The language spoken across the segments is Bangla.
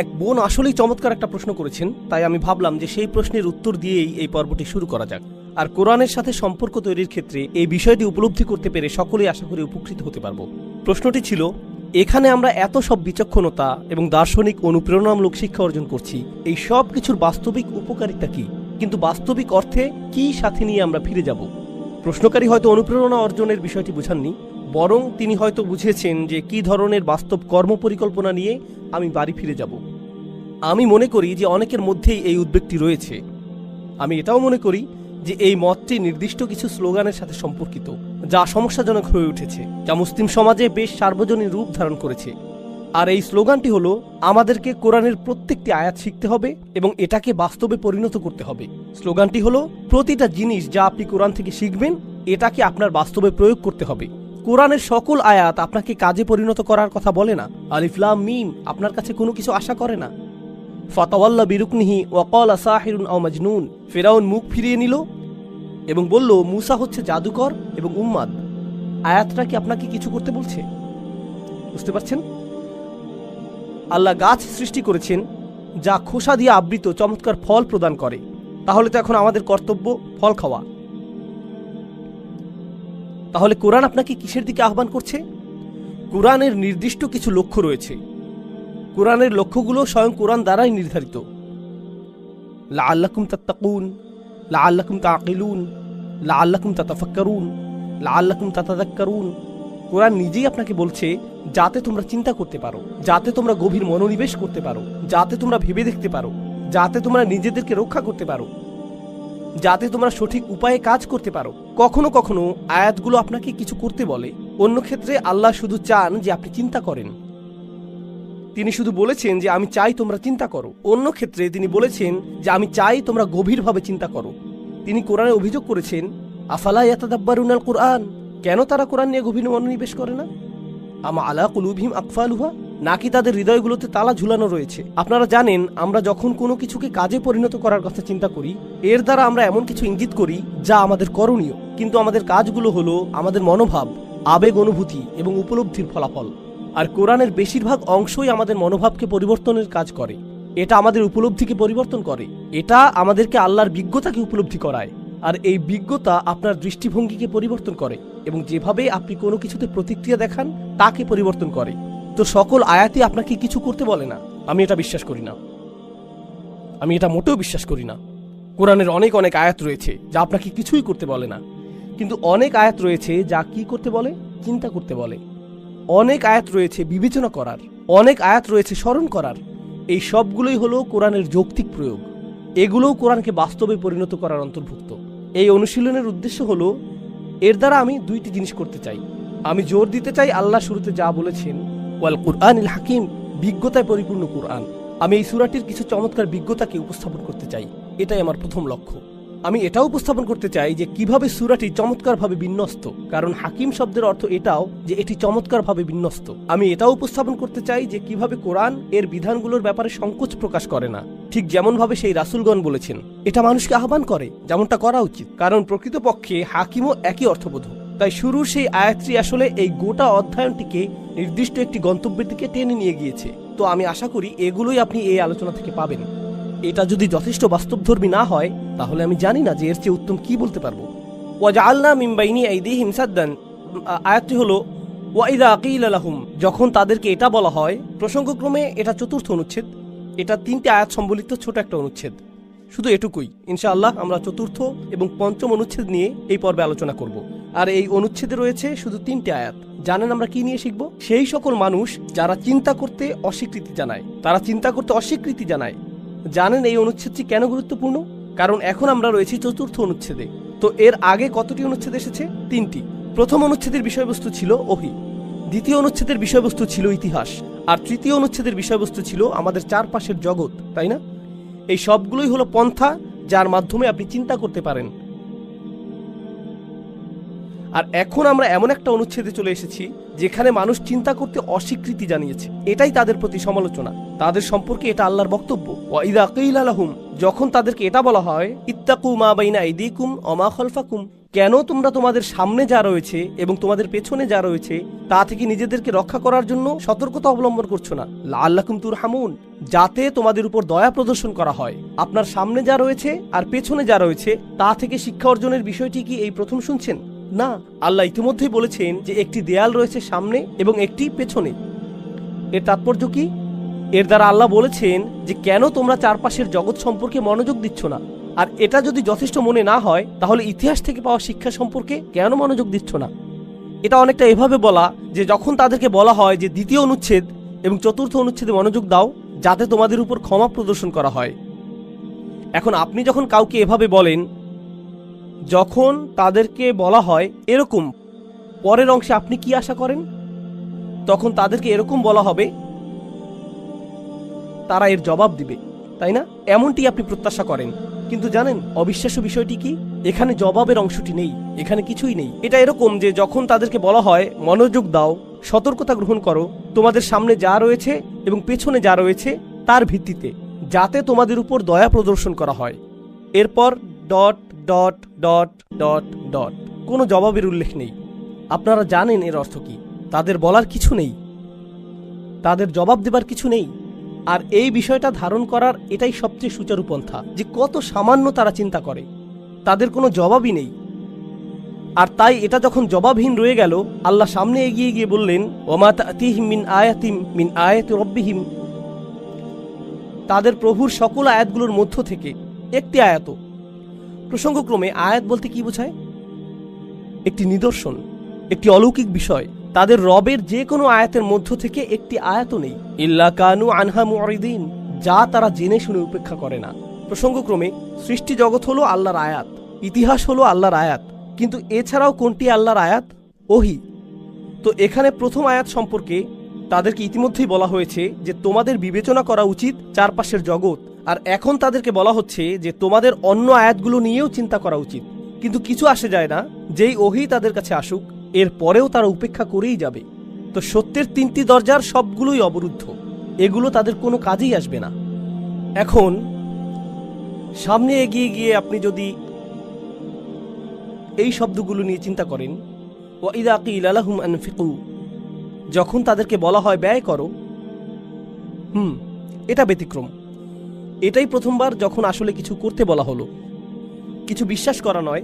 এক বোন আসলেই চমৎকার একটা প্রশ্ন করেছেন, তাই আমি ভাবলাম যে সেই প্রশ্নের উত্তর দিয়েই এই পর্বটি শুরু করা যাক। আর কোরআনের সাথে সম্পর্ক তৈরির ক্ষেত্রে এই বিষয়টি উপলব্ধি করতে পেরে সকলেই আশা করি উপকৃত হতে পারব। প্রশ্নটি ছিল, এখানে আমরা এত সব বিচক্ষণতা এবং দার্শনিক অনুপ্রেরণামূলক শিক্ষা অর্জন করছি, এই সব কিছুর বাস্তবিক উপকারিতা কি? কিন্তু বাস্তবিক অর্থে কি সাথে নিয়ে আমরা ফিরে যাব? প্রশ্নকারী হয়তো অনুপ্রেরণা অর্জনের বিষয়টি বুঝাননি বরং তিনি হয়তো বুঝেছেন যে কি ধরনের বাস্তব কর্মপরিকল্পনা নিয়ে আমি বাড়ি ফিরে যাব। আমি মনে করি যে অনেকের মধ্যেই এই উদ্বেগটি রয়েছে। আমি এটাও মনে করি যে এই মতটি নির্দিষ্ট কিছু স্লোগানের সাথে সম্পর্কিত, যা সমস্যাজনক হয়ে উঠেছে, যা মুসলিম সমাজে বেশ সার্বজনীন রূপ ধারণ করেছে। আর এই স্লোগানটি হলো, আমাদেরকে কোরআনের প্রত্যেকটি আয়াত শিখতে হবে এবং এটাকে বাস্তবে পরিণত করতে হবে। স্লোগানটি হলো, প্রতিটা জিনিস যা আপনি কোরআন থেকে শিখবেন, এটাকে আপনার বাস্তবে প্রয়োগ করতে হবে। কোরআনের সকল আয়াত আপনাকে কাজে পরিণত করার কথা বলে না। আলিফলাম মিম, আপনার কাছে কোনো কিছু আশা করে না। ফাতাওয়াল্লা বিরুকনিহি ওয়াকল সাহিরুন আও মাজনুন। ফেরাউন মুখ ফিরিয়ে নিল এবং বলল, মুসা হচ্ছে জাদুকর এবং উম্মাদ। আয়াতটা কি আপনাকে কিছু করতে বলছে? বুঝতে পারছেন? আল্লাহ গাছ সৃষ্টি করেছেন, যা খোসা দিয়ে আবৃত চমৎকার ফল প্রদান করে। তাহলে তো এখন আমাদের কর্তব্য ফল খাওয়া। তাহলে কোরআন আপনাকে কিসের দিকে আহ্বান করছে? কোরআনের নির্দিষ্ট কিছু লক্ষ্য রয়েছে। কোরআনের লক্ষ্যগুলো স্বয়ং কোরআন দ্বারাই নির্ধারিত। লা আল্লাকুম তাত্তাকুন লা আল্লাকুম তাকিলুন লা আল্লাকুম তাতাফাক্কারুন লা আল্লাকুম তাতাদাক্কারুন কোরআন নিজেই আপনাকে বলছে, যাতে তোমরা চিন্তা করতে পারো, যাতে তোমরা গভীর মনোনিবেশ করতে পারো, যাতে তোমরা ভেবে দেখতে পারো, যাতে তোমরা নিজেদেরকে রক্ষা করতে পারো। যাতে তোমরা সঠিক উপায়ে কাজ করতে পারো। কখনো কখনো আয়াতগুলো আপনাকে কিছু করতে বলে। অন্য ক্ষেত্রে আল্লাহ শুধু চান যে আপনি চিন্তা করেন। তিনি শুধু বলেছেন যে, আমি চাই তোমরা চিন্তা করো। অন্য ক্ষেত্রে তিনি বলেছেন যে, আমি চাই তোমরা গভীরভাবে চিন্তা করো। তিনি কোরআনে অভিযোগ করেছেন, আফালা ইয়াতাদাব্বারুনাল কোরআন কেন তারা কোরআন নিয়ে গভীর মনোনিবেশ করে না? আমা আলা কুলুবহিম আকফালুহা? নাকি তাদের হৃদয়গুলোতে তালা ঝুলানো রয়েছে। আপনারা জানেন, আমরা যখন কোনো কিছুকে কাজে পরিণত করার কথা চিন্তা করি, এর দ্বারা আমরা এমন কিছু ইঙ্গিত করি যা আমাদের করণীয়। কিন্তু আমাদের কাজগুলো হলো আমাদের মনোভাব, আবেগ অনুভূতি এবং উপলব্ধির ফলাফল। আর কোরআনের বেশিরভাগ অংশই আমাদের মনোভাবকে পরিবর্তনের কাজ করে। এটা আমাদের উপলব্ধিকে পরিবর্তন করে। এটা আমাদেরকে আল্লাহর বিজ্ঞতাকে উপলব্ধি করায়। আর এই বিজ্ঞতা আপনার দৃষ্টিভঙ্গিকে পরিবর্তন করে এবং যেভাবে আপনি কোনো কিছুতে প্রতিক্রিয়া দেখান, তাকে পরিবর্তন করে। তো সকল আয়াতই আপনাকে কিছু করতে বলে না। আমি এটা বিশ্বাস করি না। আমি এটা মোটেও বিশ্বাস করি না। কোরআনের অনেক অনেক আয়াত রয়েছে, যা আপনাকে কিছুই করতে বলে না। কিন্তু অনেক আয়াত রয়েছে, যা কি করতে বলে? চিন্তা করতে বলে। অনেক আয়াত রয়েছে, বিবেচনা করার। অনেক আয়াত রয়েছে, স্মরণ করার। এই সবগুলোই হলো কোরআনের যৌক্তিক প্রয়োগ। এগুলোও কোরআনকে বাস্তবে পরিণত করার অন্তর্ভুক্ত। এই অনুশীলনের উদ্দেশ্য হলো, এর দ্বারা আমি দুইটি জিনিস করতে চাই। আমি জোর দিতে চাই আল্লাহ শুরুতে যা বলেছেন ওয়াল কুরআন ইল হাকিম, বিজ্ঞতায় পরিপূর্ণ কোরআন। আমি এই সুরাটির কিছু চমৎকার বিজ্ঞতাকে উপস্থাপন করতে চাই। এটাই আমার প্রথম লক্ষ্য। আমি এটাও উপস্থাপন করতে চাই যে কীভাবে সুরাটি চমৎকারভাবে বিন্যস্ত, কারণ হাকিম শব্দের অর্থ এটাও যে এটি চমৎকারভাবে বিন্যস্ত। আমি এটাও উপস্থাপন করতে চাই যে কীভাবে কোরআন এর বিধানগুলোর ব্যাপারে সংকোচ প্রকাশ করে না। ঠিক যেমনভাবে সেই রাসুলগণ বলেছেন, এটা মানুষকে আহ্বান করে, যেমনটা করা উচিত। কারণ প্রকৃতপক্ষে হাকিমও একই অর্থবোধ তাই শুরুর সেই আয়াতটি আসলে এই গোটা অধ্যয়নটিকে নির্দিষ্ট একটি গন্তব্যের দিকে টেনে নিয়ে গিয়েছে। তো আমি আশা করি এগুলোই আপনি এই আলোচনা থেকে পাবেন। এটা যদি যথেষ্ট বাস্তবধর্মী না হয়, তাহলে আমি জানি না যে এর চেয়ে উত্তম কি বলতে পারব। ওয়াজআলনা মিন বাইনি আইদিহিম সাদ্দান। আয়াতটি হলো, ওয়াইদা আকিল আলাহুম যখন তাদেরকে এটা বলা হয়, প্রসঙ্গক্রমে এটা চতুর্থ অনুচ্ছেদ। এটা তিনটে আয়াত সম্বলিত ছোট একটা অনুচ্ছেদ। শুধু এটুকুই। ইনশাআল্লাহ আমরা চতুর্থ এবং পঞ্চম অনুচ্ছেদ নিয়ে এই পর্বে আলোচনা করব। আর এই অনুচ্ছেদে রয়েছে শুধু তিনটি আয়াত। জানেন আমরা কি নিয়ে শিখব? সেই সকল মানুষ যারা চিন্তা করতে অস্বীকৃতি জানায়। তারা চিন্তা করতে অস্বীকৃতি জানায়। জানেন এই অনুচ্ছেদটি কেন গুরুত্বপূর্ণ? কারণ এখন আমরা রয়েছি চতুর্থ অনুচ্ছেদে। তো এর আগে কতটি অনুচ্ছেদ এসেছে? তিনটি। প্রথম অনুচ্ছেদের বিষয়বস্তু ছিল ওহি। দ্বিতীয় অনুচ্ছেদের বিষয়বস্তু ছিল ইতিহাস। আর তৃতীয় অনুচ্ছেদের বিষয়বস্তু ছিল আমাদের চারপাশের জগৎ, তাই না? এই সবগুলোই হলো পন্থা, যার মাধ্যমে আপনি চিন্তা করতে পারেন। আর এখন আমরা এমন একটা অনুচ্ছেদে চলে এসেছি, যেখানে মানুষ চিন্তা করতে অস্বীকৃতি জানিয়েছে। এটাই তাদের প্রতি সমালোচনা। তাদের সম্পর্কে এটা আল্লাহর বক্তব্য। ওয়াইদা যখন তাদেরকে এটা বলা হয়, ইত্তাকু মা বাইনা আইদিকুম অমা খলফাকুম কেন তোমরা তোমাদের সামনে যা রয়েছে এবং তোমাদের পেছনে যা রয়েছে, তা থেকে নিজেদেরকে রক্ষা করার জন্য সতর্কতা অবলম্বন করছ না। লাল্লাকুম তুর হামুন যাতে তোমাদের উপর দয়া প্রদর্শন করা হয়। আপনার সামনে যা রয়েছে আর পেছনে যা রয়েছে, তা থেকে শিক্ষা অর্জনের বিষয়টি কি এই প্রথম শুনছেন? না, আল্লাহ ইতিমধ্যেই বলেছেন যে একটি দেয়াল রয়েছে সামনে এবং একটি পেছনে। এর তাৎপর্য কি? এর দ্বারা আল্লাহ বলেছেন যে কেন তোমরা চারপাশের জগৎ সম্পর্কে মনোযোগ দিচ্ছ না? আর এটা যদি যথেষ্ট মনে না হয়, তাহলে ইতিহাস থেকে পাওয়া শিক্ষা সম্পর্কে কেন মনোযোগ দিচ্ছ না? এটা অনেকটা এভাবে বলা যে যখন তাদেরকে বলা হয় যে দ্বিতীয় অনুচ্ছেদ এবং চতুর্থ অনুচ্ছেদে মনোযোগ দাও, যাতে তোমাদের উপর ক্ষমা প্রদর্শন করা হয়। এখন আপনি যখন কাউকে এভাবে বলেন যখন তাদেরকে বলা হয় এরকম, পরের অংশে আপনি কি আশা করেন? তখন তাদেরকে এরকম বলা হবে, তারা এর জবাব দিবে, তাই না? এমনটি আপনি প্রত্যাশা করেন। কিন্তু জানেন, অবিশ্বাস্য বিষয়টি কি? এখানে জবাবের অংশটি নেই, এখানে কিছুই নেই। এটা এরকম যে যখন তাদেরকে বলা হয়, মনোযোগ দাও, সতর্কতা গ্রহণ করো, তোমাদের সামনে যা রয়েছে এবং পেছনে যা রয়েছে, তার ভিত্তিতে, যাতে তোমাদের উপর দয়া প্রদর্শন করা হয়। এরপর dot dot dot dot dot কোনো জবাবের উল্লেখ নেই। আপনারা জানেন এর অর্থ কি। তাদের বলার কিছু নেই। তাদের জবাব দেবার কিছু নেই। আর এই বিষয়টা ধারণ করার এটাই সবচেয়ে সুচারু পন্থা যে কত সামান্য তারা চিন্তা করে। তাদের কোনো জবাবই নেই। আর তাই এটা যখন জবাবহীন রয়ে গেল, আল্লাহ সামনে এগিয়ে গিয়ে বললেন, ওমা তাতিহিম মিন আয়াতিম মিন আয়াত রব্বিহিম। তাদের প্রভুর সকল আয়াতগুলোর মধ্য থেকে একটি আয়াত প্রসঙ্গক্রমে আয়াত বলতে কি বোঝায়? একটি নিদর্শন, একটি অলৌকিক বিষয়, তাদের রবের যে কোনো আয়াতের মধ্য থেকে একটি আয়াত নেই। ইল্লা কানু আনহা মুরিদিন যা তারা জেনে শুনে উপেক্ষা করে না। প্রসঙ্গক্রমে, সৃষ্টি জগৎ হলো আল্লাহর আয়াত, ইতিহাস হলো আল্লাহর আয়াত, কিন্তু এছাড়াও কোনটি আল্লাহর আয়াত? ওহি। তো এখানে প্রথম আয়াত সম্পর্কে তাদেরকে ইতিমধ্যেই বলা হয়েছে যে তোমাদের বিবেচনা করা উচিত চারপাশের জগৎ আর এখন তাদেরকে বলা হচ্ছে যে তোমাদের অন্য আয়াতগুলো নিয়েও চিন্তা করা উচিত। কিন্তু কিছু আসে যায় না, যেই ওহি তাদের কাছে আসুক, এর পরেও তারা উপেক্ষা করেই যাবে। তো সত্যের তিনটি দরজার সবগুলোই অবরুদ্ধ। এগুলো তাদের কোনো কাজেই আসবে না। এখন, সামনে এগিয়ে গিয়ে আপনি যদি এই শব্দগুলো নিয়ে চিন্তা করেন ও ইদাকি ইলালাহুম আনফিকু, যখন তাদেরকে বলা হয় ব্যয় করো, হুম, এটা ব্যতিক্রম। এটাই প্রথমবার যখন আসলে কিছু করতে বলা হলো। কিছু বিশ্বাস করা নয়,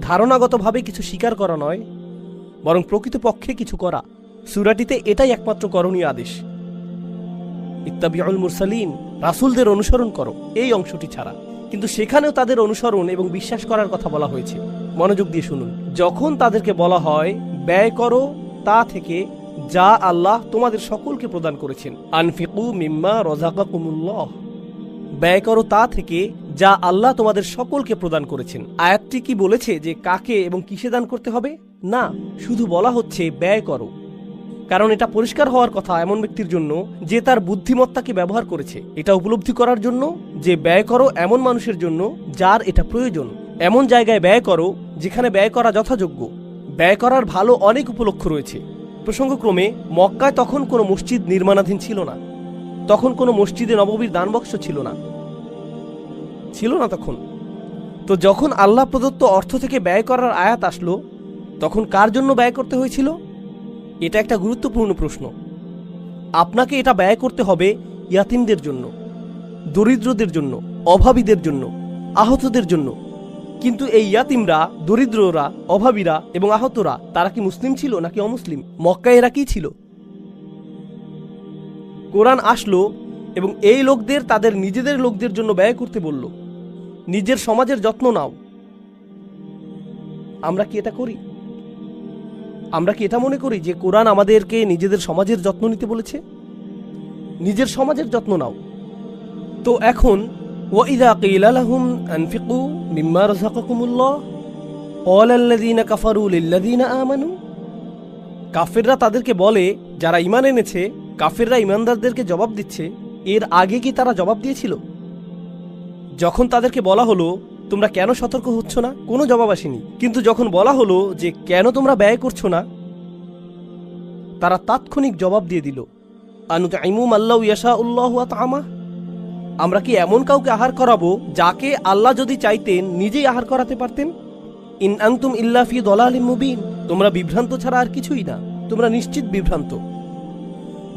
ধারণাগতভাবে কিছু স্বীকার করা নয়, বরং প্রকৃতপক্ষে কিছু করা। সুরাটিতে এটাই একমাত্র করণীয় আদেশ। ইত্তাবিউল মুরসালিন, রাসূলদের অনুসরণ করো, এই অংশটি ছাড়া। কিন্তু সেখানেও তাদের অনুসরণ এবং বিশ্বাস করার কথা বলা হয়েছে। মনোযোগ দিয়ে শুনুন। যখন তাদেরকে বলা হয়, ব্যয় করো, তা থেকে যা আল্লাহ তোমাদের সকলকে প্রদান করেছেন। আনফিকু মিম্মা রজাকাকুমুল্লাহ ব্যয় করো তা থেকে যা আল্লাহ তোমাদের সকলকে প্রদান করেছেন। আয়াতটি কি বলেছে যে কাকে এবং কিসে দান করতে হবে? না, শুধু বলা হচ্ছে ব্যয় করো। কারণ এটা পরিষ্কার হওয়ার কথা এমন ব্যক্তির জন্য যে তার বুদ্ধিমত্তাকে ব্যবহার করেছে। এটা উপলব্ধি করার জন্য যে ব্যয় করো এমন মানুষের জন্য যার এটা প্রয়োজন। এমন জায়গায় ব্যয় করো যেখানে ব্যয় করা যথাযোগ্য। ব্যয় করার ভালো অনেক উপলক্ষ রয়েছে। প্রসঙ্গক্রমে, মক্কায় তখন কোনো মসজিদ নির্মাণাধীন ছিল না। তখন কোনো মসজিদে নববীর দানবক্স ছিল না। ছিল না তখন। তো যখন আল্লাহ প্রদত্ত অর্থ থেকে ব্যয় করার আয়াত আসলো, তখন কার জন্য ব্যয় করতে হয়েছিল? এটা একটা গুরুত্বপূর্ণ প্রশ্ন। আপনাকে এটা ব্যয় করতে হবে ইয়াতিমদের জন্য, দরিদ্রদের জন্য, অভাবীদের জন্য, আহতদের জন্য। কিন্তু এই ইয়াতিমরা, দরিদ্ররা, অভাবীরা এবং আহতরা, তারা কি মুসলিম ছিল নাকি অমুসলিম? মক্কা এরা কি ছিল? কোরআন আসলো এবং এই লোকদের তাদের নিজেদের লোকদের জন্য ব্যয় করতে বলল। নিজের সমাজের যত্ন নাও। আমরা কি এটা করি? আমরা কি এটা মনে করি যে কোরআন আমাদেরকে নিজেদের সমাজের যত্ন নিতে বলেছে? নিজের সমাজের যত্ন নাও। তো এখন কাফেররা তাদেরকে বলে, যারা ঈমান এনেছে, কাফেররা ইমানদারদেরকে জবাব দিচ্ছে। এর আগে কি তারা জবাব দিয়েছিল? যখন তাদেরকে বলা হলো, তোমরা কেন সতর্ক হচ্ছ না? কোনো জবাব আসেনি। কিন্তু যখন বলা হলো যে কেন তোমরা ব্যয় করছ না, তারা তাৎক্ষণিক জবাব দিয়ে দিল আল্লাহ আমরা কি এমন কাউকে আহার করাবো যাকে আল্লাহ যদি চাইতেন নিজেই আহার করাতে পারতেন? ইন আনতুম ইল্লা ফি দলালিম মুবিন। তোমরা বিভ্রান্ত ছাড়া আর কিছুই না, তোমরা নিশ্চিত বিভ্রান্ত।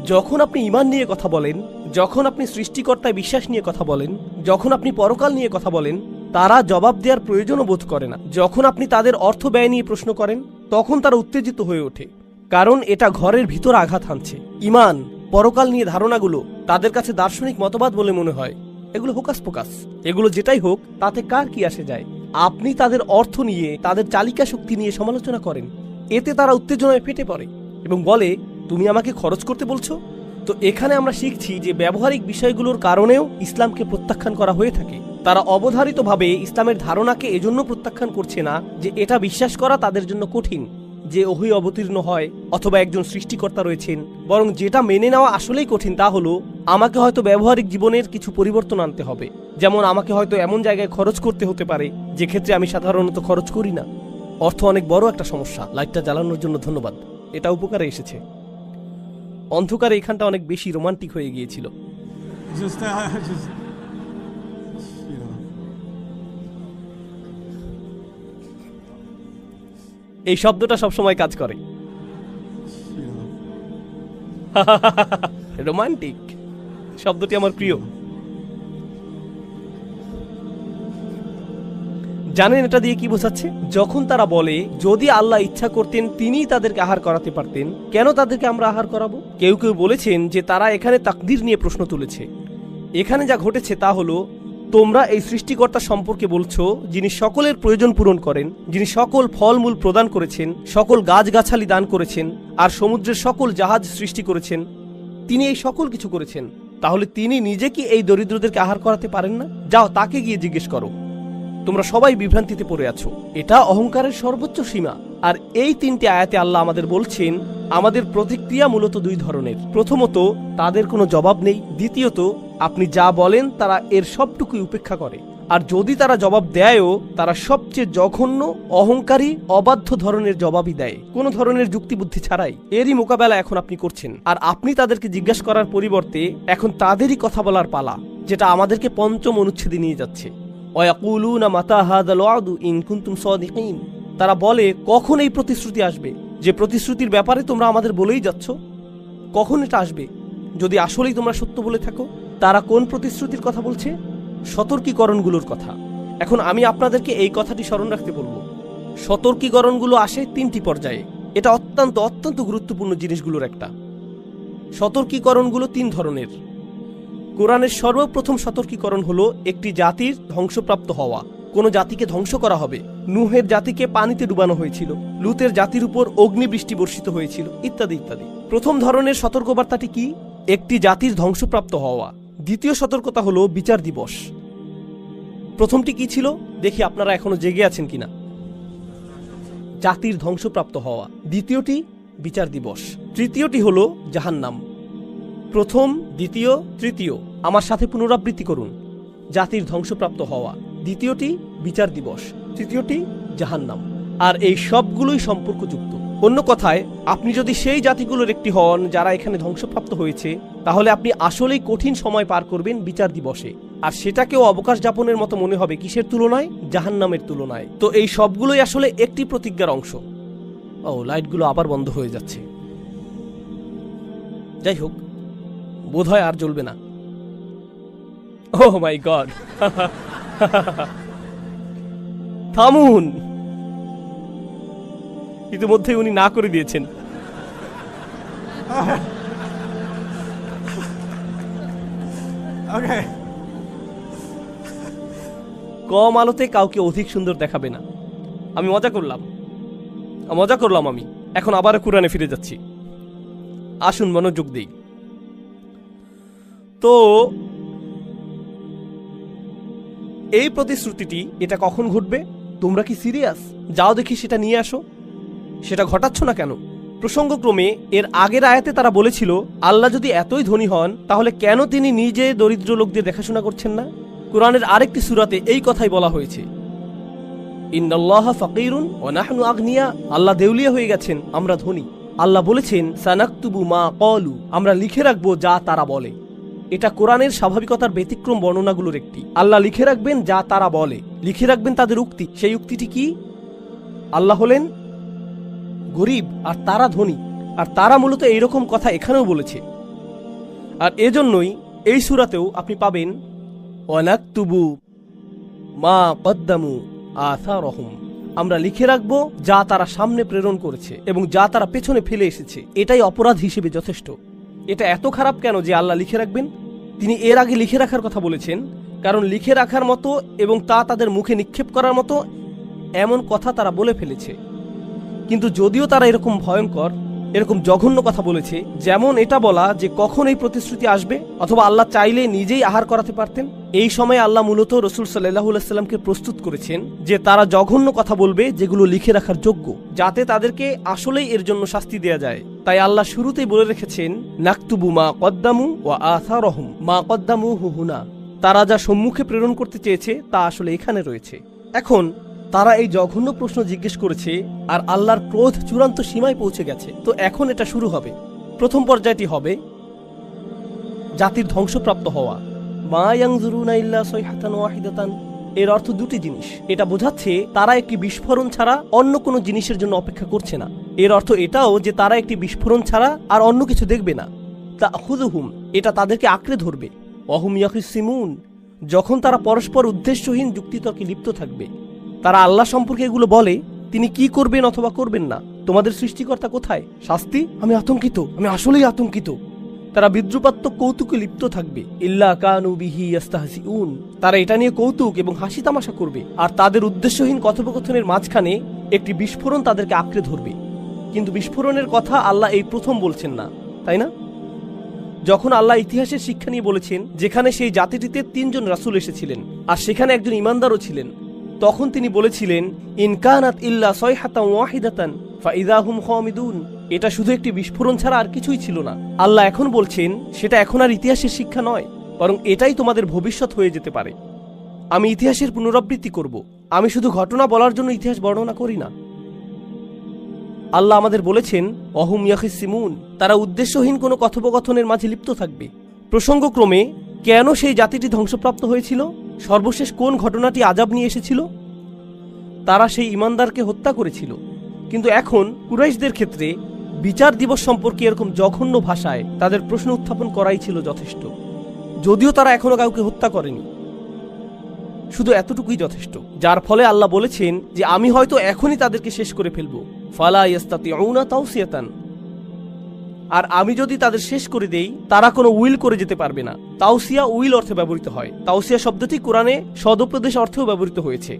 যখন আপনি ইমান নিয়ে কথা বলেন যখন আপনি সৃষ্টিকর্তায় বিশ্বাস নিয়ে কথা বলেন, যখন আপনি পরকাল নিয়ে কথা বলেন, তারা জবাব দেওয়ার প্রয়োজনও বোধ করে না। যখন আপনি তাদের অর্থ ব্যয় নিয়ে প্রশ্ন করেন, তখন তারা উত্তেজিত হয়ে ওঠে, কারণ এটা ঘরের ভিতর আঘাত হানছে। ইমান, পরকাল নিয়ে ধারণাগুলো তাদের কাছে দার্শনিক মতবাদ বলে মনে হয়। এগুলো হোকাস পোকাস। এগুলো যেটাই হোক, তাতে কার কি আসে যায়? আপনি তাদের অর্থ নিয়ে, তাদের চালিকা শক্তি নিয়ে সমালোচনা করেন। এতে তারা উত্তেজনায় ফেটে পড়ে এবং বলে, তুমি আমাকে খরচ করতে বলছো? তো এখানে আমরা শিখছি যে ব্যবহারিক বিষয়গুলোর কারণেও ইসলামকে প্রত্যাখ্যান করা হয়ে থাকে। তারা অবধারিতভাবে ইসলামের ধারণাকে এজন্য প্রত্যাখ্যান করছে না যে এটা বিশ্বাস করা তাদের জন্য কঠিন, যে ওহি অবতীর্ণ হয় অথবা একজন সৃষ্টিকর্তা রয়েছেন। বরং যেটা মেনে নেওয়া আসলেই কঠিন তা হলো, আমাকে হয়তো ব্যবহারিক জীবনের কিছু পরিবর্তন আনতে হবে। যেমন আমাকে হয়তো এমন জায়গায় খরচ করতে হতে পারে, যে ক্ষেত্রে আমি সাধারণত খরচ করি না। অর্থ অনেক বড় একটা সমস্যা। লাইটটা জ্বালানোর জন্য ধন্যবাদ। এটা উপকারে এসেছে। অন্ধকারে এখানটা অনেক বেশি রোমান্টিক হয়ে গিয়েছিল। Uh. এই শব্দটা সবসময় কাজ করে। রোমান্টিক। শব্দটি আমার প্রিয়। জানেন এটা দিয়ে কি বোঝাচ্ছে? যখন তারা বলে, যদি আল্লাহ ইচ্ছা করতেন, তিনিই তাদেরকে আহার করাতে পারতেন, কেন তাদেরকে আমরা আহার করাবো? কেউ কেউ বলেছেন যে তারা এখানে তাকদির নিয়ে প্রশ্ন তুলেছে। এখানে যা ঘটেছে তা হলো, তোমরা এই সৃষ্টিকর্তা সম্পর্কে বলছো, যিনি সকলের প্রয়োজন পূরণ করেন, যিনি সকল ফলমূল প্রদান করেছেন, সকল গাছগাছালি দান করেছেন, আর সমুদ্রের সকল জাহাজ সৃষ্টি করেছেন, তিনি এই সকল কিছু করেছেন। তাহলে তিনি নিজে কি এই দরিদ্রদেরকে আহার করাতে পারেন না? যাও তাকে গিয়ে জিজ্ঞেস করো। তোমরা সবাই বিভ্রান্তিতে পড়ে আছো। এটা অহংকারের সর্বোচ্চ সীমা। আর এই তিনটি আয়াতে আল্লাহ আমাদের বলছেন, আমাদের প্রতিক্রিয়া মূলত দুই ধরনের। প্রথমত, তাদের কোনো জবাব নেই। দ্বিতীয়ত, আপনি যা বলেন, তারা এর সবটুকুই উপেক্ষা করে। আর যদি তারা জবাব দেয়ও, তারা সবচেয়ে জঘন্য, অহংকারী, অবাধ্য ধরনের জবাবই দেয়। কোনো ধরনের যুক্তিবুদ্ধি ছাড়াই। এরই মোকাবেলা এখন আপনি করছেন। আর আপনি তাদেরকে জিজ্ঞাসা করার পরিবর্তে, এখন তাদেরই কথা বলার পালা, যেটা আমাদেরকে পঞ্চম অনুচ্ছেদে নিয়ে যাচ্ছে। ইন কুনতুম তারা বলে, কখন এই প্রতিশ্রুতি আসবে? যে প্রতিশ্রুতির ব্যাপারে তোমরা আমাদের বলেই যাচ্ছ। কখন এটা আসবে? যদি আসলেই তোমরা সত্য বলে থাকো, তারা কোন প্রতিশ্রুতির কথা বলছে? সতর্কীকরণগুলোর কথা। এখন আমি আপনাদেরকে এই কথাটি স্মরণ রাখতে বলব। সতর্কীকরণগুলো আসে তিনটি পর্যায়ে। এটা অত্যন্ত অত্যন্ত গুরুত্বপূর্ণ জিনিসগুলোর একটা। সতর্কীকরণগুলো তিন ধরনের। কোরআনের সর্বপ্রথম সতর্কীকরণ হলো একটি জাতির ধ্বংসপ্রাপ্ত হওয়া। কোনো জাতিকে ধ্বংস করা হবে। নুহের জাতিকে পানিতে ডুবানো হয়েছিল। লুতের জাতির উপর অগ্নিবৃষ্টি বর্ষিত হয়েছিল, ইত্যাদি ইত্যাদি। প্রথম ধরনের সতর্কবার্তাটি কি? একটি জাতির ধ্বংসপ্রাপ্ত হওয়া। দ্বিতীয় সতর্কতা হলো বিচার দিবস। প্রথমটি কি ছিল? দেখি আপনারা এখনও জেগে আছেন কিনা। জাতির ধ্বংসপ্রাপ্ত হওয়া। দ্বিতীয়টি, বিচার দিবস। তৃতীয়টি হলো জাহান্নাম। প্রথম, দ্বিতীয়, তৃতীয় আমার সাথে পুনরাবৃত্তি করুন। জাতির ধ্বংসপ্রাপ্ত হওয়া। দ্বিতীয়টি, বিচার দিবস। তৃতীয়টি, জাহান্নাম। আর এই সবগুলোই সম্পর্কযুক্ত। অন্য কথায়, আপনি যদি সেই জাতিগুলোর একটি হন যারা এখানে ধ্বংসপ্রাপ্ত হয়েছে, তাহলে আপনি আসলেই কঠিন সময় পার করবেন বিচার দিবসে। আর সেটাকেও অবকাশ যাপনের মতো মনে হবে কিসের তুলনায়? জাহান্নামের তুলনায়। তো এই সবগুলোই আসলে একটি প্রতিজ্ঞার অংশ। ও, লাইটগুলো আবার বন্ধ হয়ে যাচ্ছে। যাই হোক বোধ হয় আর জ্বলবে না। ও মাই গড থামুন! ইতিমধ্যে উনি না করে দিয়েছেন. কম আলোতে কাউকে অধিক সুন্দর দেখাবে না। আমি মজা করলাম। মজা করলাম আমি। এখন আবার কোরআনে ফিরে যাচ্ছি। আসুন মনোযোগ দিই। তো এই প্রতিশ্রুতিটি, এটা কখন ঘটবে? তোমরা কি সিরিয়াস? যাও দেখি সেটা নিয়ে আসো। সেটা ঘটাচ্ছ না কেন? প্রসঙ্গক্রমে, এর আগের আয়াতে তারা বলেছিল, আল্লাহ যদি এতই ধনী হন, তাহলে কেন তিনি নিজে দরিদ্র লোকদের দেখাশোনা করছেন না? কোরআনের আরেকটি সুরাতে এই কথাই বলা হয়েছে। ইন্নাল্লাহ ফাকিরুন ও নাহনু আগনিয়া। আল্লাহ দেউলিয়া হয়ে গেছেন, আমরা ধনী। আল্লাহ বলেছেন, সানাকতুবু মা কলু আমরা লিখে রাখব যা তারা বলে। এটা কোরআনের স্বাভাবিকতার ব্যতিক্রম বর্ণনাগুলোর একটি। আল্লাহ লিখে রাখবেন যা তারা বলে। লিখে রাখবেন তাদের উক্তি। সেই উক্তিটি কি? আল্লাহ হলেন গরিব আর তারা ধনী। আর তারা মূলত এইরকম কথা এখানেও বলেছে। আর এজন্যই এই সুরাতেও আপনি পাবেন অনাক্তুবু মা কদ্দামু আথা রহম আমরা লিখে রাখব, যা তারা সামনে প্রেরণ করেছে এবং যা তারা পেছনে ফেলে এসেছে। এটাই অপরাধ হিসেবে যথেষ্ট। এটা এত খারাপ কেন যে আল্লাহ লিখে রাখবেন? তিনি এর আগে লিখে রাখার কথা বলেছেন, কারণ লিখে রাখার মতো এবং তা তাদের মুখে নিক্ষেপ করার মতো এমন কথা তারা বলে ফেলেছে। কিন্তু যদিও তারা এরকম ভয়ঙ্কর এরকম জঘন্য কথা বলেছে, যেমন এটা বলা যে কখন এই প্রতিশ্রুতি আসবে? অথবা আল্লাহ চাইলে নিজেই আহার করাতে পারতেন? এই সময় আল্লাহ মূলত রসুল সাল্লাহ প্রস্তুত করেছেন যে তারা জঘন্য কথা বলবে যেগুলো লিখে রাখার যোগ্য, যাতে তাদেরকে আসলেই এর জন্য শাস্তি দেয়া যায়। তাই আল্লাহ শুরুতেই বলে রেখেছেন, নাকতুবু মা কদ্দামু ও আথা রহম মা কদ্দামু হুহুনা তারা যা সম্মুখে প্রেরণ করতে চেয়েছে, তা আসলে এখানে রয়েছে। এখন তারা এই জঘন্য প্রশ্ন জিজ্ঞেস করেছে আর আল্লাহর ক্রোধ চূড়ান্ত সীমায় পৌঁছে গেছে। তো এখন এটা শুরু হবে। প্রথম পর্যায়টি হবে, জাতির ধ্বংসপ্রাপ্ত হওয়া। এর অর্থ দুটি জিনিস। এটা বোঝাচ্ছে, তারা একটি বিস্ফোরণ ছাড়া অন্য কোনো জিনিসের জন্য অপেক্ষা করছে না। এর অর্থ এটাও যে তারা একটি বিস্ফোরণ ছাড়া আর অন্য কিছু দেখবে না। তা হুম এটা তাদেরকে আঁকড়ে ধরবে। অহুম ইয়াকিসিমুন যখন তারা পরস্পর উদ্দেশ্যহীন যুক্তিতর্কে লিপ্ত থাকবে। তারা আল্লাহ সম্পর্কে এগুলো বলে, তিনি কি করবেন অথবা করবেন না? তোমাদের সৃষ্টিকর্তা কোথায়? শাস্তি? আমি আতঙ্কিত, আমি আসলেই আতঙ্কিত। তারা বিদ্রুপাত্মক কৌতুকে লিপ্ত থাকবে। ইল্লা কানু বিহি ইয়াস্তাহসিউন। তারা এটা নিয়ে কৌতুক এবং হাসি তামাশা করবে। আর তাদের উদ্দেশ্যহীন কথোপকথনের মাঝখানে একটি বিস্ফোরণ তাদেরকে আঁকড়ে ধরবে। কিন্তু বিস্ফোরণের কথা আল্লাহ এই প্রথম বলছেন না, তাই না? যখন আল্লাহ ইতিহাসের শিক্ষা নিয়ে বলেছেন, যেখানে সেই জাতিটিতে তিনজন রাসূল এসেছিলেন, আর সেখানে একজন ইমানদারও ছিলেন তখন তিনি বলেছিলেন ইনকানাত ইল্লা সয়হাতাম ওয়াহিদাতান ফাইদাহুম খামিদুন। এটা শুধু একটি বিস্ফোরণ ছাড়া আর কিছুই ছিল না। আল্লাহ এখন বলছেন, সেটা এখন আর ইতিহাসের শিক্ষা নয়, বরং এটাই তোমাদের ভবিষ্যৎ হয়ে যেতে পারে। আমি ইতিহাসের পুনরাবৃত্তি করব। আমি শুধু ঘটনা বলার জন্য ইতিহাস বর্ণনা করি না। আল্লাহ আমাদের বলেছেন, অহুম ইয়াখিসিমুন তারা উদ্দেশ্যহীন কোনো কথোপকথনের মাঝে লিপ্ত থাকবে। প্রসঙ্গক্রমে, কেন সেই জাতিটি ধ্বংসপ্রাপ্ত হয়েছিল? সর্বশেষ কোন ঘটনাটি আজাব নিয়ে এসেছিল? তারা সেই ইমানদারকে হত্যা করেছিল। কিন্তু এখন কুরাইশদের ক্ষেত্রে বিচার দিবস সম্পর্কে এরকম জঘন্য ভাষায় তাদের প্রশ্ন উত্থাপন করাই ছিল যথেষ্ট। যদিও তারা এখনও কাউকে হত্যা করেনি। শুধু এতটুকুই যথেষ্ট। যার ফলে আল্লাহ বলেছেন যে, আমি হয়তো এখনই তাদেরকে শেষ করে ফেলব। ফালা ইয়াস্তাতিউনা তাওসিয়াতান। আর আমি যদি তাদের শেষ করে দেই, তারা কোনো উইল করে যেতে পারবে না। তাওসিয়া উইল অর্থে ব্যবহৃত হয়। তাওসিয়া শব্দটি কোরআনে সদুপদেশ অর্থেও ব্যবহৃত হয়েছে।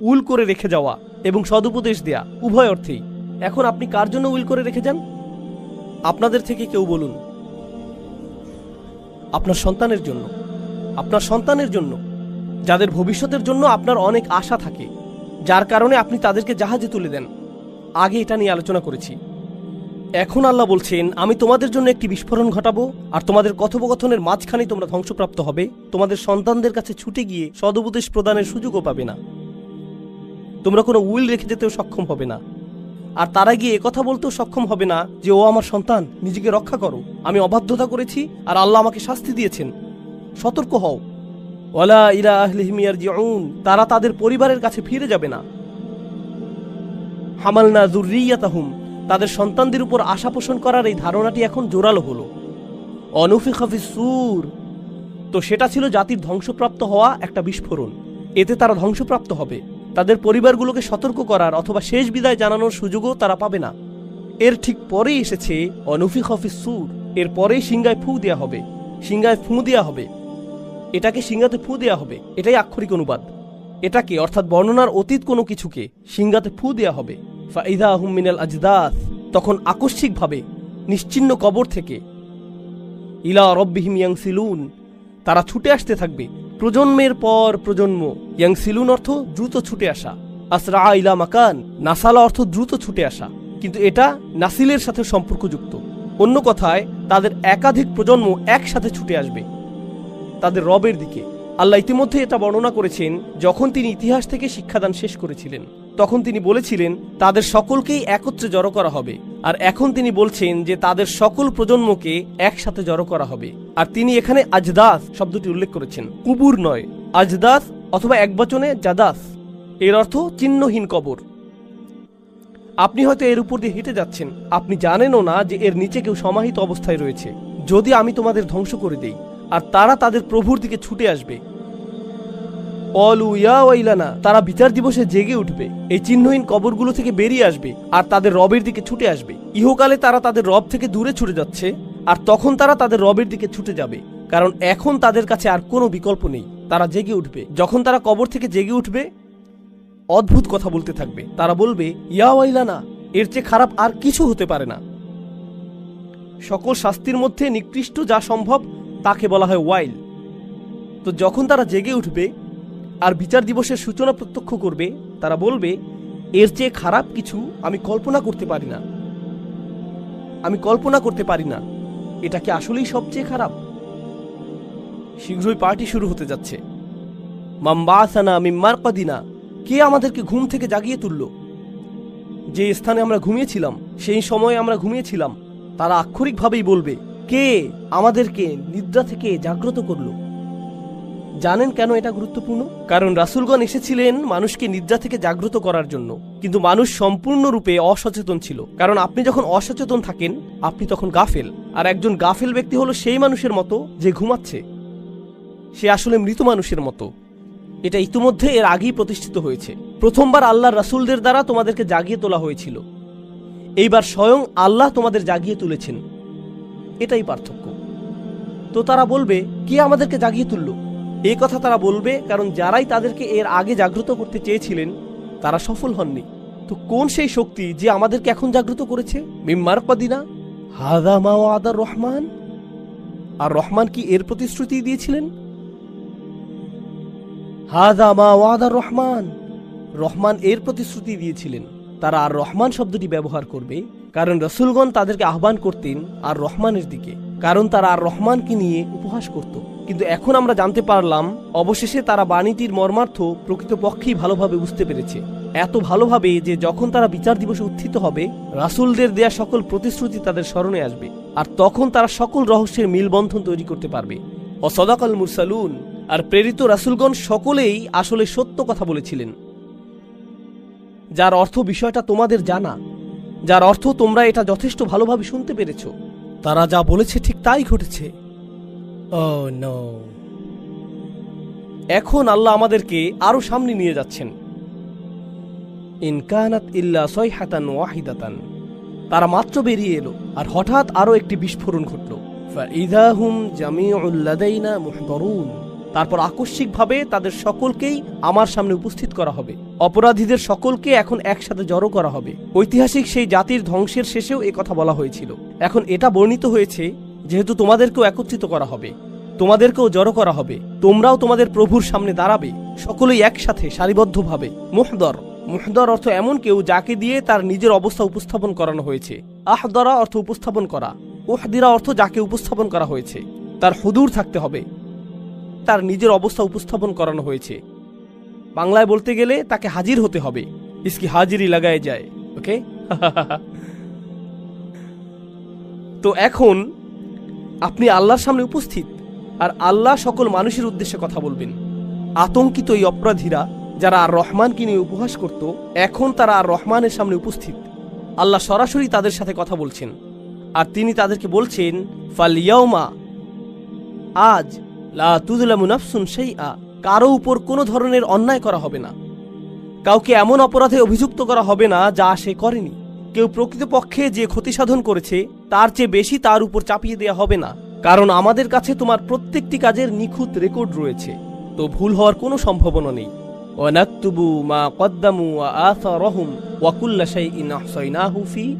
উল করে রেখে যাওয়া এবং সদুপদেশ দেয়া উভয় অর্থেই। এখন আপনি কার জন্য উইল করে রেখে যান? আপনাদের থেকে কেউ বলুন। আপনার সন্তানের জন্য। আপনার সন্তানের জন্য। যাদের ভবিষ্যতের জন্য আপনার অনেক আশা থাকে। যার কারণে আপনি তাদেরকে জাহাজে তুলে দেন। আগে এটা নিয়ে আলোচনা করেছি। এখন আল্লাহ বলছেন, আমি তোমাদের জন্য একটি বিস্ফোরণ ঘটাবো, আর তোমাদের কথোপকথনের মাঝখানে তোমরা ধ্বংসপ্রাপ্ত হবে। তোমাদের সন্তানদের কাছে ছুটে গিয়ে সদুপদেশ প্রদানের সুযোগও পাবে না। তোমরা কোনো উইল রেখে যেতেও সক্ষম হবে না। আর তারা গিয়ে একথা বলতেও সক্ষম হবে না যে, ও আমার সন্তান, নিজেকে রক্ষা করো। আমি অবাধ্যতা করেছি, আর আল্লাহ আমাকে শাস্তি দিয়েছেন। সতর্ক হও। ওয়ালা ইলা আহলিহিম ইয়ারজিউন তারা তাদের পরিবারের কাছে ফিরে যাবে না। হামালনা যুররিয়াতাহুম তাদের সন্তানদের উপর আশা পোষণ করার এই ধারণাটি এখন জোরালো হলো। অনুফি খাফি সুর। তো সেটা ছিল জাতির ধ্বংসপ্রাপ্ত হওয়া একটা বিস্ফোরণ। এতে তারা ধ্বংসপ্রাপ্ত হবে। তাদের পরিবারগুলোকে সতর্ক করার অথবা শেষ বিদায় জানানোর সুযোগও তারা পাবে না। এর ঠিক পরেই এসেছে অনুফি খফি সুর। এর পরেই সিংগায় ফু দেওয়া হবে। সিংগায় ফু দেওয়া হবে। এটাকে সিংহাতে ফু দেওয়া হবে। এটাই আক্ষরিক অনুবাদ। এটাকে অর্থাৎ বর্ণনার অতীত কোনো কিছুকে সিংহাতে ফু দেওয়া হবে। ফাইদা মিনাল আজদাস, তখন আকস্মিকভাবে নিশ্চিন্ন কবর থেকে ইলা রব্বিহিম ইয়াংসিলুন, তারা ছুটে আসতে থাকবে। প্রজন্মের পর প্রজন্ম, ইয়াংসিলুন অর্থ দ্রুত ছুটে আসা। আসরা ইলা মাকান, নাসালা অর্থ দ্রুত ছুটে আসা। কিন্তু এটা নাসিলের সাথে সম্পর্কযুক্ত। অন্য কথায়, তাদের একাধিক প্রজন্ম একসাথে ছুটে আসবে তাদের রবের দিকে। আল্লাহ ইতিমধ্যে এটা বর্ণনা করেছেন, যখন তিনি ইতিহাস থেকে শিক্ষাদান শেষ করেছিলেন। তখন তিনি বলেছিলেন, তাদের সকলকেই একত্রে জড়ো করা হবে। আর এখন তিনি বলছেন যে, তাদের সকল প্রজন্মকে একসাথে জড়ো করা হবে। আর তিনি এখানে আজদাস শব্দটি উল্লেখ করেছেন। কুবুর নয়, আজদাস অথবা একবচনে জাদাস। এর অর্থ চিহ্নহীন কবর। আপনি হয়তো এর উপর দিয়ে হেঁটে যাচ্ছেন। আপনি জানেনও না যে, এর নিচে কেউ সমাহিত অবস্থায় রয়েছে। যদি আমি তোমাদের ধ্বংস করে দেই, আর তারা তাদের প্রভুর দিকে ছুটে আসবে ওয়াইলানা, তারা বিচার দিবসে জেগে উঠবে। এই চিহ্নহীন কবরগুলো থেকে বেরিয়ে আসবে আর তাদের রবের দিকে ছুটে আসবে। ইহকালে তারা তাদের রব থেকে দূরে ছুটে যাচ্ছে আর তখন তারা তাদের রবের দিকে ছুটে যাবে। কারণ এখন তাদের কাছে আর কোনো বিকল্প নেই। তারা জেগে উঠবে। যখন তারা কবর থেকে জেগে উঠবে, অদ্ভুত কথা বলতে থাকবে। তারা বলবে, ইয়া ওয়াইলানা, এর চেয়ে খারাপ আর কিছু হতে পারে না। সকল শাস্তির মধ্যে নিকৃষ্ট যা সম্ভব, তাকে বলা হয় ওয়াইল। তো যখন তারা জেগে উঠবে আর বিচার দিবসের সূচনা প্রত্যক্ষ করবে, তারা বলবে, এর চেয়ে খারাপ কিছু আমি কল্পনা করতে পারি না। আমি কল্পনা করতে পারি না। এটা কি আসলেই সবচেয়ে খারাপ? শীঘ্রই পার্টি শুরু হতে যাচ্ছে। মাম্বাসানা মিম্মার কদিনা কে আমাদেরকে ঘুম থেকে জাগিয়ে তুলল? যে স্থানে আমরা ঘুমিয়েছিলাম, সেই সময়ে আমরা ঘুমিয়েছিলাম। তারা আক্ষরিকভাবেই বলবে, কে আমাদেরকে নিদ্রা থেকে জাগ্রত করল? জানেন কেন এটা গুরুত্বপূর্ণ? কারণ রাসূলগণ এসেছিলেন মানুষকে নিদ্রা থেকে জাগ্রত করার জন্য। কিন্তু মানুষ সম্পূর্ণরূপে অসচেতন ছিল। কারণ আপনি যখন অসচেতন থাকেন, আপনি তখন গাফেল। আর একজন গাফেল ব্যক্তি হলো সেই মানুষের মতো যে ঘুমাচ্ছে। সে আসলে মৃত মানুষের মতো। এটা ইতিমধ্যে এর আগেই প্রতিষ্ঠিত হয়েছে। প্রথমবার আল্লাহর রাসূলদের দ্বারা তোমাদেরকে জাগিয়ে তোলা হয়েছিল। এইবার স্বয়ং আল্লাহ তোমাদের জাগিয়ে তুলেছেন। এটাই পার্থক্য। তো তারা বলবে, কে আমাদেরকে জাগিয়ে তুলল? এই কথা তারা বলবে কারণ যারাই তাদেরকে এর আগে জাগ্রত করতে চেয়েছিলেন, তারা সফল হননি। তো কোন সেই শক্তি যে আমাদেরকে এখন জাগ্রত করেছে? মিম্মার কদিনা হাদা মা আদার রহমান। আর রহমান কি এর প্রতিশ্রুতি দিয়েছিলেন? হাদা মা ওয়াদার রহমান। রহমান এর প্রতিশ্রুতি দিয়েছিলেন। তারা আর রহমান শব্দটি ব্যবহার করবে কারণ রসুলগণ তাদেরকে আহ্বান করতেন আর রহমানের দিকে, কারণ তারা আর রহমানকে নিয়ে উপহাস করত। কিন্তু এখন আমরা জানতে পারলাম, অবশেষে তারা বাণীটির মর্মার্থ প্রকৃতপক্ষেই ভালোভাবে বুঝতে পেরেছে। এত ভালোভাবে যে যখন তারা বিচার দিবসে উত্থিত হবে, রাসূলদের দেয়া সকল প্রতিশ্রুতি তাদের স্মরণে আসবে, আর তখন তারা সকল রহস্যের মিলবন্ধন তৈরি করতে পারবে। অসদাকাল মুরসালুন, আর প্রেরিত রাসূলগণ সকলেই আসলে সত্য কথা বলেছিলেন। যার অর্থ বিষয়টা তোমাদের জানা, যার অর্থ তোমরা এটা যথেষ্ট ভালোভাবে শুনতে পেরেছ। তারা যা বলেছে ঠিক তাই ঘটেছে। Oh, no. এখন আল্লাহ আমাদেরকে আরও সামনে নিয়ে যাচ্ছেন। ইনকানাত ইল্লা সয়হাতান ওয়াহিদাতান। তারা মাত্র বেরিয়ে এলো আর হঠাৎ আরও একটি বিস্ফোরণ ঘটল। ফাইদাহুম জামিউল লাদাইনা মুহদরুন। তারপর আকস্মিকভাবে তাদের সকলকেই আমার সামনে উপস্থিত করা হবে। অপরাধীদের সকলকে এখন একসাথে জড়ো করা হবে। ঐতিহাসিক সেই জাতির ধ্বংসের শেষেও কথা বলা হয়েছিল। এখন এটা বর্ণিত হয়েছে যেহেতু তোমাদেরকেও একত্রিত করা হবে, তোমাদেরকেও জড়ো করা হবে, তোমরাও তোমাদের প্রভুর সামনে দাঁড়াবে, সকলেই একসাথে সারিবদ্ধভাবে। মুহদর মুহদর অর্থ এমন কেউ যাকে দিয়ে তার নিজের অবস্থা উপস্থাপন করানো হয়েছে। আহদরা অর্থ উপস্থাপন করা ওহদিরা অর্থ যাকে উপস্থাপন করা হয়েছে। তার হুদুর থাকতে হবে, তার নিজের অবস্থা উপস্থাপন করানো হয়েছে। বাংলায় বলতে গেলে তাকে হাজির হতে হবে, ইসকি হাজিরি লাগায় যায়, ওকে? তো এখন আপনি আল্লাহর সামনে উপস্থিত আর আল্লাহ সকল মানুষের উদ্দেশ্যে কথা বলবেন। আতঙ্কিত এই অপরাধীরা যারা আর রহমানকে নিয়ে উপহাস করত, এখন তারা আর রহমানের সামনে উপস্থিত। আল্লাহ সরাসরি তাদের সাথে কথা বলছেন। আর তিনি তাদেরকে বলছেন ফালিয়াউমা আজ লা তুজলামু নাফসুন শাইআ, কারও উপর কোনো ধরনের অন্যায় করা হবে না। কাউকে এমন অপরাধে অভিযুক্ত করা হবে না যা সে করেনি। কেউ প্রকৃতপক্ষে যে ক্ষতি সাধন করেছে, তার চেয়ে বেশি তার উপর চাপিয়ে দেওয়া হবে না। কারণ আমাদের কাছে তোমার প্রত্যেকটি কাজের নিখুঁত রেকর্ড রয়েছে। তো ভুল হওয়ার কোনো সম্ভাবনা নেই। ওয়ানাকতুবু মা কদ্দামু আসা আসারহুম ওয়া কুল্লা শাইইন আহসাইনাহু ফি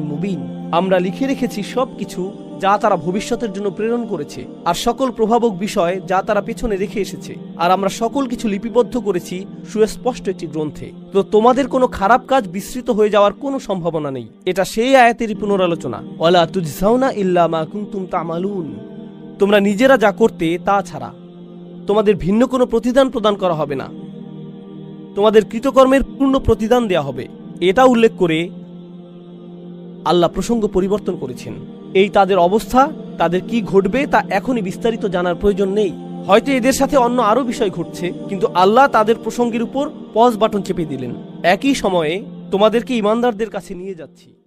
মুবিন। আমরা লিখে রেখেছি সবকিছু যা তারা ভবিষ্যতের জন্য প্রেরণ করেছে, আর সকল প্রভাবক বিষয় যা তারা পেছনে রেখে এসেছে। আর আমরা সকল কিছু লিপিবদ্ধ করেছি সুস্পষ্ট একটি গ্রন্থে। তো তোমাদের কোনো খারাপ কাজ বিস্তৃত হয়ে যাওয়ার কোনো সম্ভাবনা নেই। এটা সেই আয়াতেরই পুনরালোচনা। ওয়ালা তুজসাউনা ইল্লা মা কুনতুম তামালুন। তোমরা নিজেরা যা করতে তা ছাড়া। তোমাদের ভিন্ন কোনো প্রতিদান প্রদান করা হবে না। তোমাদের কৃতকর্মের পূর্ণ প্রতিদান দেয়া হবে। এটা উল্লেখ করে আল্লাহ প্রসঙ্গ পরিবর্তন করেছেন। এই তাদের অবস্থা, তাদের কি ঘটবে তা এখনই বিস্তারিত জানার প্রয়োজন নেই। হয়তো এদের সাথে অন্য আরও বিষয় ঘটছে, কিন্তু আল্লাহ তাদের প্রসঙ্গের উপর পজ বাটন চেপে দিলেন। একই সময়ে তোমাদেরকে ইমানদারদের কাছে নিয়ে যাচ্ছি।